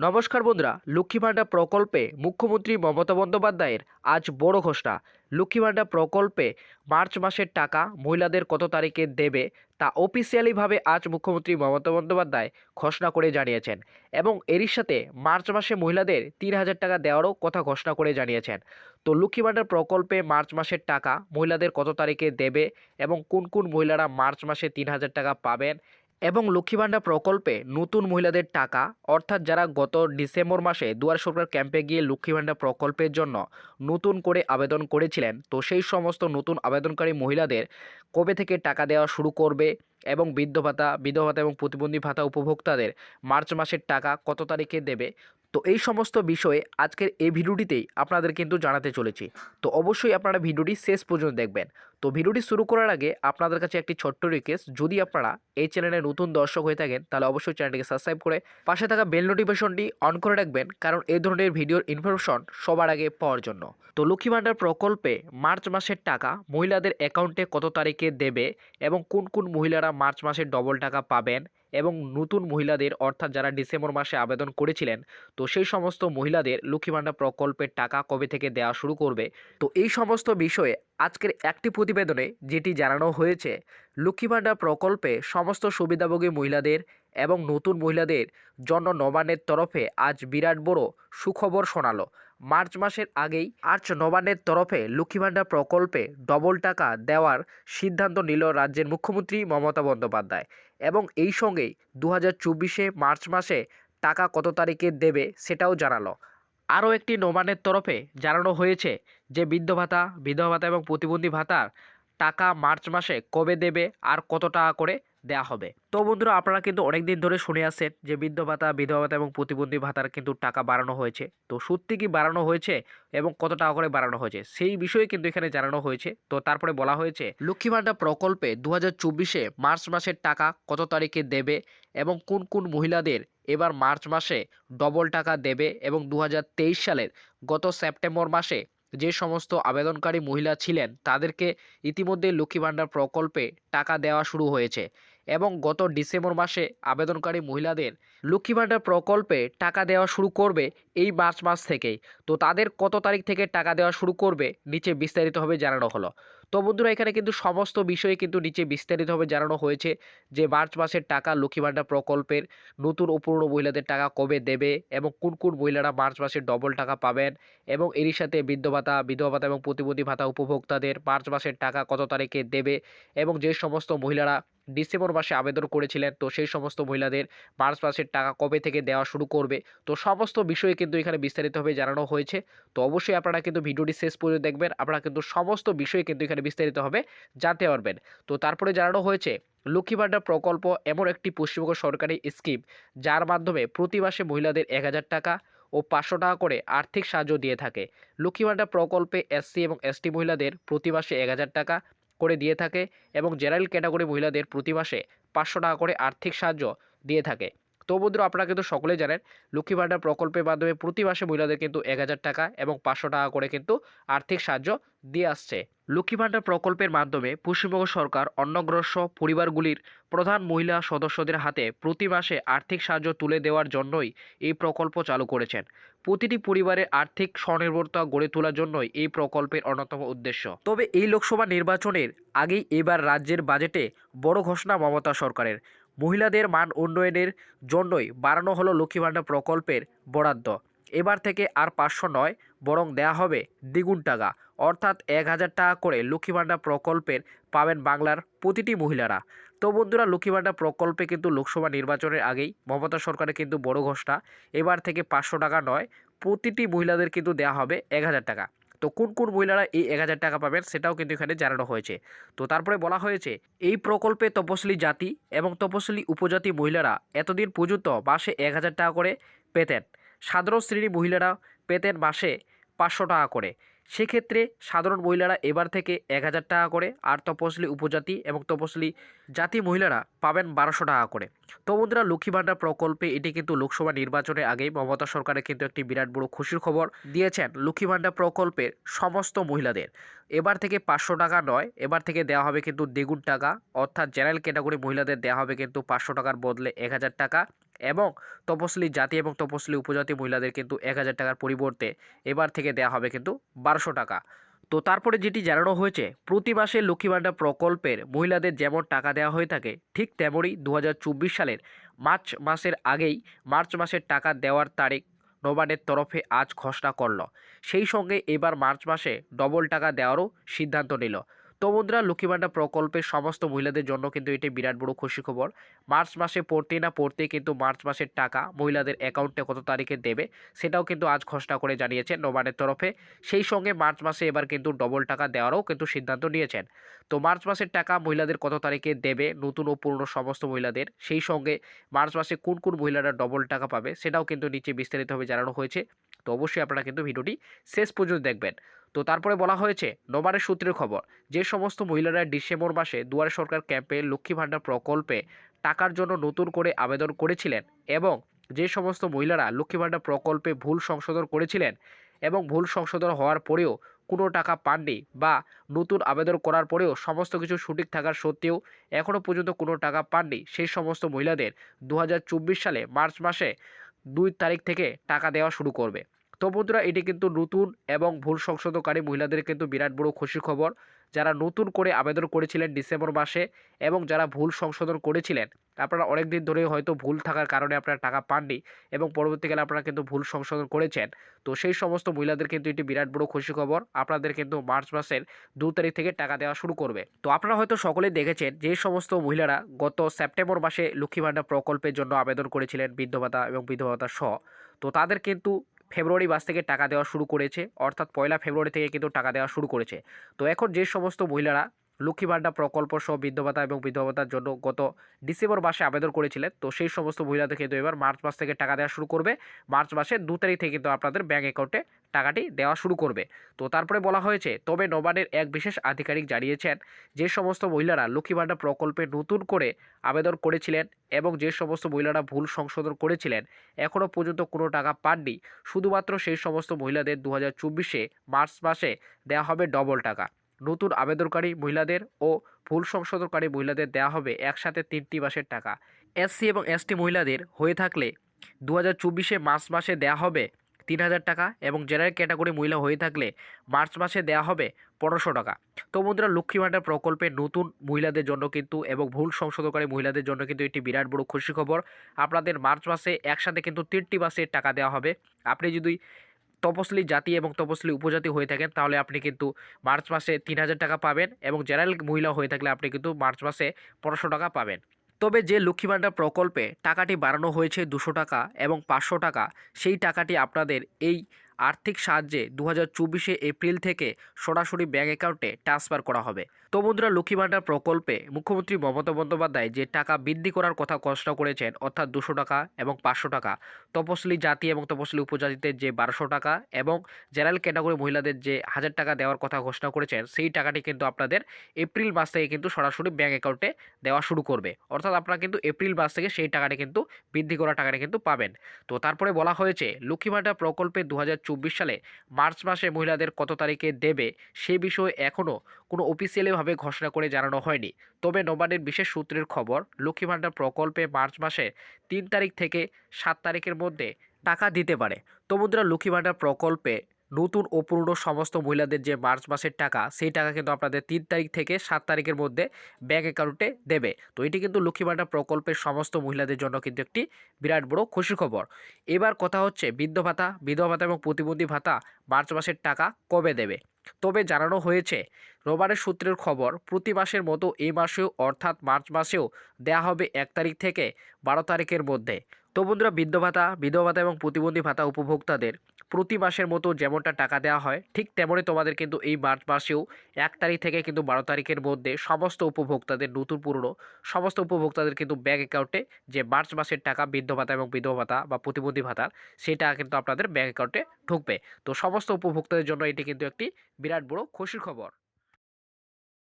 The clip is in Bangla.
নমস্কার বন্ধুরা, লক্ষ্মী ভাণ্ডার প্রকল্পে মুখ্যমন্ত্রী মমতা বন্দ্যোপাধ্যায়ের আজ বড় ঘোষণা। লক্ষ্মী ভাণ্ডার প্রকল্পে মার্চ মাসের টাকা মহিলাদের কত তারিখে দেবে তা অফিসিয়ালিভাবে আজ মুখ্যমন্ত্রী মমতা বন্দ্যোপাধ্যায় ঘোষণা করে জানিয়েছেন এবং এরই সাথে মার্চ মাসে মহিলাদের তিন হাজার টাকা দেওয়ারও কথা ঘোষণা করে জানিয়েছেন। তো লক্ষ্মী ভাণ্ডার প্রকল্পে মার্চ মাসের টাকা মহিলাদের কত তারিখে দেবে এবং কোন কোন মহিলারা মার্চ মাসে তিন হাজার টাকা পাবেন এবং লক্ষ্মী ভাণ্ডার প্রকল্পে নতুন মহিলাদের টাকা, অর্থাৎ যারা গত ডিসেম্বর মাসে দুয়ার সরকার ক্যাম্পে গিয়ে লক্ষ্মী ভাণ্ডার প্রকল্পের জন্য নতুন করে আবেদন করেছিলেন, তো সেই সমস্ত নতুন আবেদনকারী মহিলাদের কবে থেকে টাকা দেওয়া শুরু করবে এবং বৃদ্ধ ভাতা, বিধবা ভাতা এবং প্রতিবন্ধী ভাতা উপভোক্তাদের মার্চ মাসের টাকা কত তারিখে দেবে? তো এই সমস্ত বিষয়ে আজকের এই ভিডিওটিতেই আপনাদের কিন্তু জানাতে চলেছি। তো অবশ্যই আপনারা ভিডিওটি শেষ পর্যন্ত দেখবেন। তো ভিডিওটি শুরু করার আগে আপনাদের কাছে একটি ছোট্ট রিকোয়েস্ট যদি আপনারা এই চ্যানেলে নতুন দর্শক হয়ে থাকেন, তাহলে অবশ্যই চ্যানেলটিকে সাবস্ক্রাইব করে পাশে থাকা বেল নোটিফিকেশনটি অন করে রাখবেন, কারণ এই ধরনের ভিডিওর ইনফরমেশন সবার আগে পাওয়ার জন্য। তো লক্ষ্মী ভাণ্ডার প্রকল্পে মার্চ মাসের টাকা মহিলাদের অ্যাকাউন্টে কত তারিখে দেবে এবং কোন কোন মহিলারা মার্চ মাসে ডবল টাকা পাবেন? এবং নতুন মহিলাদের, অর্থাৎ যারা ডিসেম্বর মাসে আবেদন করেছিলেন, তো সেই সমস্ত মহিলাদের লক্ষ্মী ভাণ্ডার প্রকল্পের টাকা কবে থেকে দেওয়া শুরু করবে? তো এই সমস্ত বিষয়ে আজকের একটি প্রতিবেদনে যেটি জানানো হয়েছে লক্ষ্মী ভাণ্ডার প্রকল্পে সমস্ত সুবিধাভোগী মহিলাদের এবং নতুন মহিলাদের জন্য নবান্নের তরফে আজ বিরাট বড় সুখবর শোনালো। মার্চ মাসের আগেই আর্চ নবান্নের তরফে লক্ষ্মী ভাণ্ডার প্রকল্পে ডবল টাকা দেওয়ার সিদ্ধান্ত নিল রাজ্যের মুখ্যমন্ত্রী মমতা বন্দ্যোপাধ্যায়। এবং এই সঙ্গেই দু হাজার চব্বিশে মার্চ মাসে টাকা কত তারিখে দেবে সেটাও জানালো। আরও একটি নোমানের তরফে জানানো হয়েছে যে বৃদ্ধ ভাতা, বিধবা ভাতা এবং প্রতিবন্ধী ভাতার টাকা মার্চ মাসে কবে দেবে আর কত টাকা করে দেওয়া হবে। তো বন্ধুরা, আপনারা কিন্তু অনেক দিন ধরে শুনে আসছেন যে বৃদ্ধ ভাতা, বিধবা ভাতা এবং প্রতিবন্ধী ভাতার কিন্তু টাকা বাড়ানো হয়েছে। তো সত্যি কি বাড়ানো হয়েছে এবং কত টাকা করে বাড়ানো হয়েছে সেই বিষয়ে কিন্তু এখানে জানানো হয়েছে। তো তারপরে বলা হয়েছে লক্ষ্মী ভাণ্ডার প্রকল্পে দু হাজার মার্চ মাসের টাকা কত তারিখে দেবে এবং কোন কোন মহিলাদের এবার মার্চ মাসে ডবল টাকা দেবে এবং দু হাজার তেইশ সালের গত সেপ্টেম্বর মাসে যে সমস্ত আবেদনকারী মহিলা ছিলেন তাদেরকে ইতিমধ্যে লক্ষ্মী ভাণ্ডার প্রকল্পে টাকা দেওয়া শুরু হয়েছে। এবং গত ডিসেম্বর মাসে আবেদনকারী মহিলাদের লক্ষ্মী ভাণ্ডার প্রকল্পে টাকা দেওয়া শুরু করবে এই মার্চ মাস থেকেই। তো তাদের কত তারিখ থেকে টাকা দেওয়া শুরু করবে, নিচে বিস্তারিতভাবে জানানো হলো। তো বন্ধুরা, এখানে কিন্তু সমস্ত বিষয়ে কিন্তু নিচে বিস্তারিতভাবে জানানো হয়েছে যে মার্চ মাসের টাকা লক্ষ্মী ভাণ্ডার প্রকল্পের নতুন ও মহিলাদের টাকা কবে দেবে এবং কোন কোন মহিলারা মার্চ মাসের ডবল টাকা পাবেন এবং এরই সাথে বৃদ্ধ ভাতা, বিধবা ভাতা এবং প্রতিবন্ধী ভাতা উপভোক্তাদের মার্চ মাসের টাকা কত তারিখে দেবে এবং যে সমস্ত মহিলারা ডিসেম্বর মাসে আবেদন করেছিলেন, তো সেই সমস্ত মহিলাদের মার্চ মাসের টাকা কবে থেকে দেওয়া শুরু করবে, তো সমস্ত বিষয়ে কিন্তু এখানে বিস্তারিতভাবে জানানো হয়েছে। তো অবশ্যই আপনারা কিন্তু ভিডিওটি শেষ পর্যন্ত দেখবেন, আপনারা কিন্তু সমস্ত বিষয়ে কিন্তু এখানে বিস্তারিতভাবে জানতে পারবেন। তো তারপরে জানানো হয়েছে লক্ষ্মী ভাণ্ডার প্রকল্প এমন একটি পশ্চিমবঙ্গ সরকারি স্কিম, যার মাধ্যমে প্রতি মাসে মহিলাদের এক হাজার টাকা ও পাঁচশো টাকা করে আর্থিক সাহায্য দিয়ে থাকে। লক্ষ্মী ভাণ্ডার প্রকল্পে এসসি এবং এসটি মহিলাদের প্রতি মাসে এক হাজার টাকা করে দিয়ে থাকে এবং জেনারেল ক্যাটাগরি মহিলাদের প্রতি মাসে পাঁচশো টাকা করে আর্থিক সাহায্য দিয়ে থাকে। তো বন্ধুরা, আপনারা কিন্তু সকলে জানেন লক্ষ্মী ভাণ্ডার প্রকল্পের মাধ্যমে প্রতি মাসে মহিলাদের কিন্তু এক হাজার টাকা এবং পাঁচশো টাকা করে কিন্তু আর্থিক সাহায্য দিয়ে আসছে। লক্ষ্মী ভাণ্ডার প্রকল্পের মাধ্যমে পশ্চিমবঙ্গ সরকার, অন্নগ্রস্ত পরিবারগুলির প্রধান মহিলা সদস্যদের হাতে প্রতি মাসে আর্থিক সাহায্য তুলে দেওয়ার জন্যই এই প্রকল্প চালু করেছেন। প্রতিটি পরিবারের আর্থিক স্বনির্ভরতা গড়ে তোলার জন্যই এই প্রকল্পের অন্যতম উদ্দেশ্য। তবে এই লোকসভা নির্বাচনের আগেই এবার রাজ্যের বাজেটে বড় ঘোষণা মমতা সরকারের। মহিলাদের মান উন্নয়নের জন্যই বাড়ানো হলো লক্ষ্মী ভাণ্ডার প্রকল্পের বরাদ্দ। এবার থেকে আর পাঁচশো নয়, বরং দেয়া হবে দ্বিগুণ টাকা। অর্থাৎ এক হাজার টাকা করে লক্ষ্মী ভাণ্ডার প্রকল্পের পাবেন বাংলার প্রতিটি মহিলারা। তো বন্ধুরা, লক্ষ্মী ভাণ্ডার প্রকল্পে কিন্তু লোকসভা নির্বাচনের আগেই মমতা সরকারের কিন্তু বড় ঘোষণা। এবার থেকে পাঁচশো টাকা নয়, প্রতিটি মহিলাদের কিন্তু দেওয়া হবে এক হাজার টাকা। তো কোন কোন মহিলারা এই এক হাজার টাকা পাবেন সেটাও কিন্তু এখানে জানানো হয়েছে। তো তারপরে বলা হয়েছে, এই প্রকল্পে তপশিলি জাতি এবং তপশিলি উপজাতি মহিলারা এতদিন পর্যন্ত মাসে এক হাজার টাকা করে পেতেন। সাধারণ শ্রেণি মহিলারা পেতেন মাসে পাঁচশো টাকা করে। সেক্ষেত্রে সাধারণ মহিলারা এবার থেকে এক হাজার টাকা করে আর তপশিলি উপজাতি এবং তপশিলি জাতি মহিলারা পাবেন বারোশো টাকা করে। তো বন্ধুরা, লক্ষ্মী ভাণ্ডার প্রকল্পে এটি কিন্তু লোকসভা নির্বাচনের আগেই মমতা সরকারের কিন্তু একটি বিরাট বড় খুশির খবর দিয়েছেন লক্ষ্মী ভাণ্ডার প্রকল্পের সমস্ত মহিলাদের। এবার থেকে পাঁচশো টাকা নয়, এবার থেকে দেওয়া হবে কিন্তু দ্বিগুণ টাকা, অর্থাৎ জেনারেল ক্যাটাগরি মহিলাদের দেওয়া হবে কিন্তু পাঁচশো টাকার বদলে এক হাজার টাকা। এবং তপশিলি জাতি এবং তপশিলি উপজাতি মহিলাদের কিন্তু এক হাজার টাকার পরিবর্তে এবার থেকে দেওয়া হবে কিন্তু বারোশো টাকা। তো তারপরে যেটি জানানো হয়েছে, প্রতি মাসে লক্ষ্মী ভাণ্ডার প্রকল্পের মহিলাদের যেমন টাকা দেওয়া হয়ে থাকে, ঠিক তেমনই দু হাজার চব্বিশ সালের মার্চ মাসের আগেই মার্চ মাসের টাকা দেওয়ার তারিখ নবানের তরফে আজ ঘোষণা করল। সেই সঙ্গে এবার মার্চ মাসে ডবল টাকা দেওয়ারও সিদ্ধান্ত নিল। তো বন্ধুরা প্রকল্পের সমস্ত মহিলাদের জন্য কিন্তু এটি বিরাট বড় খুশি খবর। মার্চ মাসে পড়তে না পড়তে কিন্তু মার্চ মাসের টাকা মহিলাদের অ্যাকাউন্টে কত তারিখে দেবে সেটাও কিন্তু আজ ঘোষণা করে জানিয়েছেন নবান্নের তরফে। সেই সঙ্গে মার্চ মাসে এবার কিন্তু ডবল টাকা দেওয়ারও কিন্তু সিদ্ধান্ত নিয়েছেন। তো মার্চ মাসের টাকা মহিলাদের কত তারিখে দেবে? নতুন ও পুরনো সমস্ত মহিলাদের। সেই সঙ্গে মার্চ মাসে কোন কোন মহিলারা ডবল টাকা পাবে সেটাও কিন্তু নিচে বিস্তারিতভাবে জানানো হয়েছে। তো অবশ্যই আপনারা কিন্তু ভিডিওটি শেষ পর্যন্ত দেখবেন। তো তারপরে বলা হয়েছে, নবারের সূত্রের খবর, যে সমস্ত মহিলারা ডিসেম্বর মাসে দুয়ারে সরকার ক্যাম্পে লক্ষ্মী ভাণ্ডার প্রকল্পে টাকার জন্য নতুন করে আবেদন করেছিলেন এবং যে সমস্ত মহিলারা লক্ষ্মী ভাণ্ডার প্রকল্পে ভুল সংশোধন করেছিলেন এবং ভুল সংশোধন হওয়ার পরেও কোনো টাকা পাননি বা নতুন আবেদন করার পরেও সমস্ত কিছু সঠিক থাকার সত্ত্বেও এখনও পর্যন্ত কোনো টাকা পাননি, সেই সমস্ত মহিলাদের দু হাজার চব্বিশ সালে মার্চ মাসে দুই তারিখ থেকে টাকা দেওয়া শুরু করবে। তো বন্ধুরা এটি কিন্তু নতুন এবং ভুল সংশোধনকারী মহিলাদের কিন্তু বিরাট বড় খুশির খবর। যারা নতুন করে আবেদন করেছিলেন ডিসেম্বর মাসে এবং যারা ভুল সংশোধন করেছিলেন, আপনারা অনেক দিন ধরে হয়তো ভুল থাকার কারণে আপনারা টাকা পাননি এবং পরবর্তীকালে আপনারা কিন্তু ভুল সংশোধন করেছেন। তো সেই সমস্ত মহিলাদের কিন্তু এটি বিরাট বড় খুশি খবর। আপনাদের কিন্তু মার্চ মাসের দু তারিখ থেকে টাকা দেওয়া শুরু করবে। তো আপনারা হয়তো সকলেই দেখেছেন যে সমস্ত মহিলারা গত সেপ্টেম্বর মাসে লক্ষ্মী ভাণ্ডার প্রকল্পের জন্য আবেদন করেছিলেন বৃদ্ধ ভাতা এবং বিধবা ভাতা সহ। তো তাদের কিন্তু ফেব্রুয়ারি মাস থেকে টাকা দেওয়া শুরু করেছে, অর্থাৎ পয়লা ফেব্রুয়ারি থেকে কিন্তু টাকা দেওয়া শুরু করেছে। তো এখন যে সমস্ত মহিলারা লক্ষ্মী ভাণ্ডার প্রকল্প সহ ভাতা এবং ভাতার জন্য গত ডিসেম্বর মাসে আবেদন করেছিলেন। তো সেই সমস্ত মহিলাদের কিন্তু এবার মার্চ মাস থেকে টাকা দেওয়া শুরু করবে। মার্চ মাসে দু তারিখ থেকে কিন্তু আপনাদের ব্যাঙ্ক অ্যাকাউন্টে টাকাটি দেওয়া শুরু করবে। তো তারপরে বলা হয়েছে, তবে নবান্নের এক বিশেষ আধিকারিক জানিয়েছেন, যে সমস্ত মহিলারা লক্ষ্মী ভাণ্ডার প্রকল্পে নতুন করে আবেদন করেছিলেন এবং যে সমস্ত মহিলারা ভুল সংশোধন করেছিলেন এখনও পর্যন্ত কোনো টাকা পাননি। শুধুমাত্র সেই সমস্ত মহিলাদের দু হাজার মার্চ মাসে দেওয়া হবে ডবল টাকা। নতুন আবেদনকারী মহিলাদের ও ভুল সংশোধনকারী মহিলাদের দেওয়া হবে একসাথে তিনটি মাসের টাকা। এসসি এবং এসটি মহিলাদের হয়ে থাকলে দু হাজার চব্বিশে মার্চ মাসে দেওয়া হবে তিন হাজার টাকা এবং জেনারেল ক্যাটাগরি মহিলা হয়ে থাকলে মার্চ মাসে দেওয়া হবে পনেরোশো টাকা। তো বন্ধুরা লক্ষ্মী ভাণ্ডার প্রকল্পে নতুন মহিলাদের জন্য কিন্তু এবং ভুল সংশোধনকারী মহিলাদের জন্য কিন্তু একটি বিরাট বড় খুশি খবর। আপনাদের মার্চ মাসে একসাথে কিন্তু তিনটি মাসের টাকা দেওয়া হবে। আপনি যদি তপশিলি জাতি এবং তপসলি উপজাতি হয়ে থাকেন, তাহলে আপনি কিন্তু মার্চ মাসে তিন হাজার টাকা পাবেন এবং জেনারেল মহিলা হয়ে থাকলে আপনি কিন্তু মার্চ মাসে পনেরোশো টাকা পাবেন। তবে যে লক্ষ্মী ভাণ্ডার প্রকল্পে টাকাটি বাড়ানো হয়েছে দুশো টাকা এবং পাঁচশো টাকা, সেই টাকাটি আপনাদের এই আর্থিক সাহায্যে দু হাজার এপ্রিল থেকে সরাসরি ব্যাঙ্ক অ্যাকাউন্টে ট্রান্সফার করা হবে। তো লক্ষ্মী ভাণ্ডার প্রকল্পে মুখ্যমন্ত্রী মমতা বন্দ্যোপাধ্যায় যে টাকা বৃদ্ধি করার কথা ঘোষণা করেছেন, অর্থাৎ দুশো টাকা এবং পাঁচশো টাকা তপশিলি জাতি এবং তপশিলি উপজাতিদের যে বারোশো টাকা এবং জেনারেল ক্যাটাগরি মহিলাদের যে হাজার টাকা দেওয়ার কথা ঘোষণা করেছেন, সেই টাকাটি কিন্তু আপনাদের এপ্রিল মাস থেকে কিন্তু সরাসরি ব্যাঙ্ক অ্যাকাউন্টে দেওয়া শুরু করবে। অর্থাৎ আপনারা কিন্তু এপ্রিল মাস থেকে সেই টাকাটি কিন্তু বৃদ্ধি করা টাকাটি কিন্তু পাবেন। তো তারপরে বলা হয়েছে, লক্ষ্মী ভাণ্ডার প্রকল্পে দু হাজার চব্বিশ সালে মার্চ মাসে মহিলাদের কত তারিখে দেবে, সে বিষয়ে এখনও কোনো অফিসিয়ালিভাবে ঘোষণা করে জানানো হয়নি। তবে নবান্নের বিশেষ সূত্রের খবর, লক্ষ্মী ভাণ্ডার প্রকল্পে মার্চ মাসে তিন তারিখ থেকে সাত তারিখের মধ্যে টাকা দিতে পারে। তো লক্ষ্মী ভাণ্ডার প্রকল্পে নতুন ও পুরনো সমস্ত মহিলাদের যে মার্চ মাসের টাকা, সেই টাকা কিন্তু আপনাদের তিন তারিখ থেকে সাত তারিখের মধ্যে ব্যাঙ্ক অ্যাকাউন্টে দেবে। তো এটি কিন্তু লক্ষ্মী ভাণ্ডার প্রকল্পের সমস্ত মহিলাদের জন্য কিন্তু একটি বিরাট বড় খুশির খবর। এবার কথা হচ্ছে, বৃদ্ধ ভাতা, বিধবা ভাতা এবং প্রতিবন্ধী ভাতা মার্চ মাসের টাকা কবে দেবে? তবে জানানো হয়েছে, রোববারের সূত্রের খবর, প্রতি মাসের মতো এই মাসেও, অর্থাৎ মার্চ মাসেও দেয়া হবে এক তারিখ থেকে বারো তারিখের মধ্যে। তো বন্ধুরা বৃদ্ধ ভাতা, বিধবা ভাতা এবং প্রতিবন্ধী ভাতা উপভোক্তাদের প্রতি মাসের মতো যেমনটা টাকা দেওয়া হয়, ঠিক তেমনই তোমাদের কিন্তু এই মার্চ মাসেও এক তারিখ থেকে কিন্তু বারো তারিখের মধ্যে সমস্ত উপভোক্তাদের, নতুন পুরনো সমস্ত উপভোক্তাদের কিন্তু ব্যাঙ্ক অ্যাকাউন্টে যে মার্চ মাসের টাকা বৃদ্ধ ভাতা এবং বিধবা ভাতা বা প্রতিবন্ধী ভাতার সেটা কিন্তু আপনাদের ব্যাঙ্ক অ্যাকাউন্টে ঢুকবে। তো সমস্ত উপভোক্তাদের জন্য এটি কিন্তু একটি বিরাট বড় খুশির খবর।